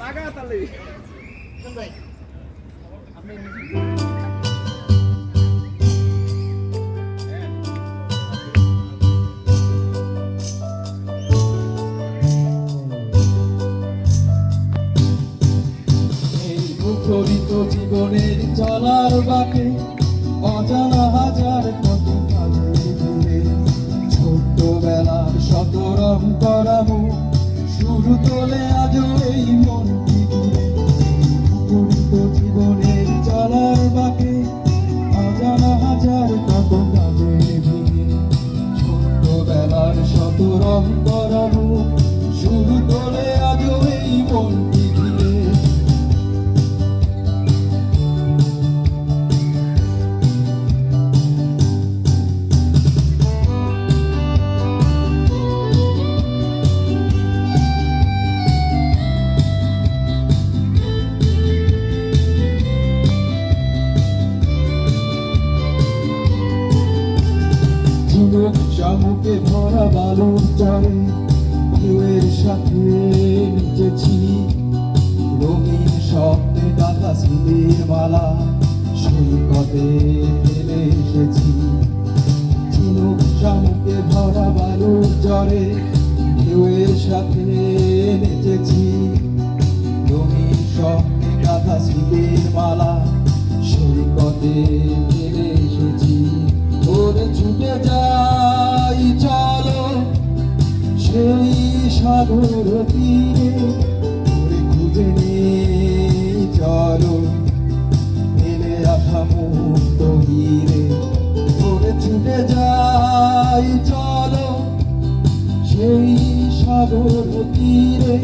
লাগা তালে মুখরিত জীবনের চলার বাকে অজানা হাজার কত ছোট্টবেলার শতরম করামু শুরু তোলে শামুকে ভরা বালুর চরে ঢেউয়ের সাথে নিচেছি। রঙিন স্বপ্নে ডাকা সিলের মালা, সৈকতে ফেলে এসেছি। ঝিনুক শামুকে ভরা বালুর চরে ঢেউয়ের সাথে নেচেছি। রঙিন স্বপ্নে গাথা সিলের মালা, সৈকতে ফেলে এসেছি। ওরে ছুটে যাই সাগর তীরে ওরে খুঁজে নেই চলো। ফেলে আসা মুক্ত হিরে যাই চলো। সেই সাগর তীরে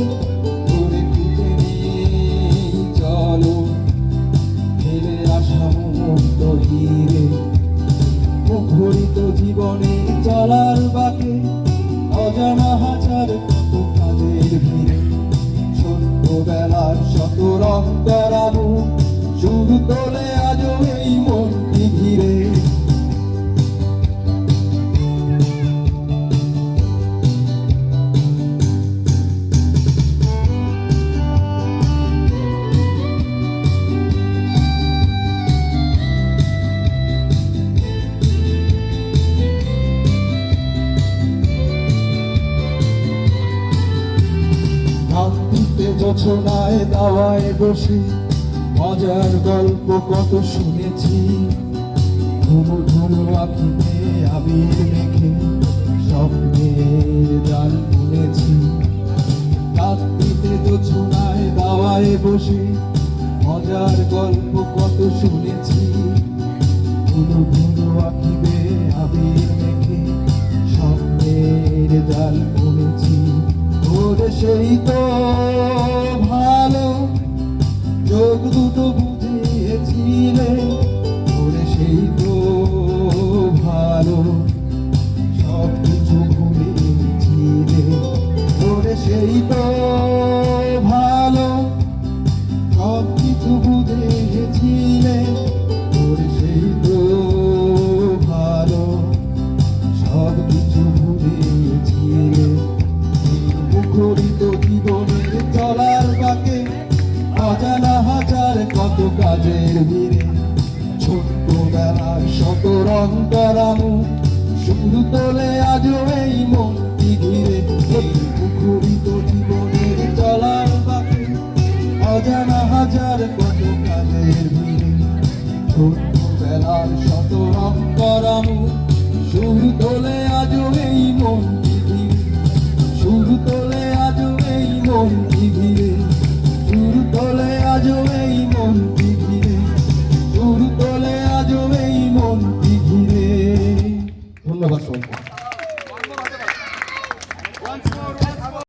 ছোট্টবেলার শত শুধু তোলে আজও এই মনটি যোছনায় দাওয়ায় বসে মজার গল্প কত শুনেছি। ধুমু ধুমু আখিতে আবির মেখে স্বপ্নের জাল বুনেছি রাত্রিতে যোছনায় দাওয়ায় বসে মজার গল্প কত শুনেছি। ধুনু ধুনু আঁকিবে আবির মেখে স্বপ্নের জাল বুনেছি ওরে সেই তো ভালো সব কিছু ওরে সেই তো ভালো। সব কিছু বুঝেছিলে ওরে সেই তো ভালো। সব কিছু এই মুখরিত জীবনের চলার বাকে অজানা হাজার কত কাজের ভিড়ে ছোট্টবেলার শত রং করানো, শুরু তোলে আজও এই মনটি ঘিরে। মুখরিত জীবনের চলার বাকে, অজানা হাজার কত কাজের ভিড়ে। ছোট্টবেলার শত রং শুরু তোলে আজও এই মনটি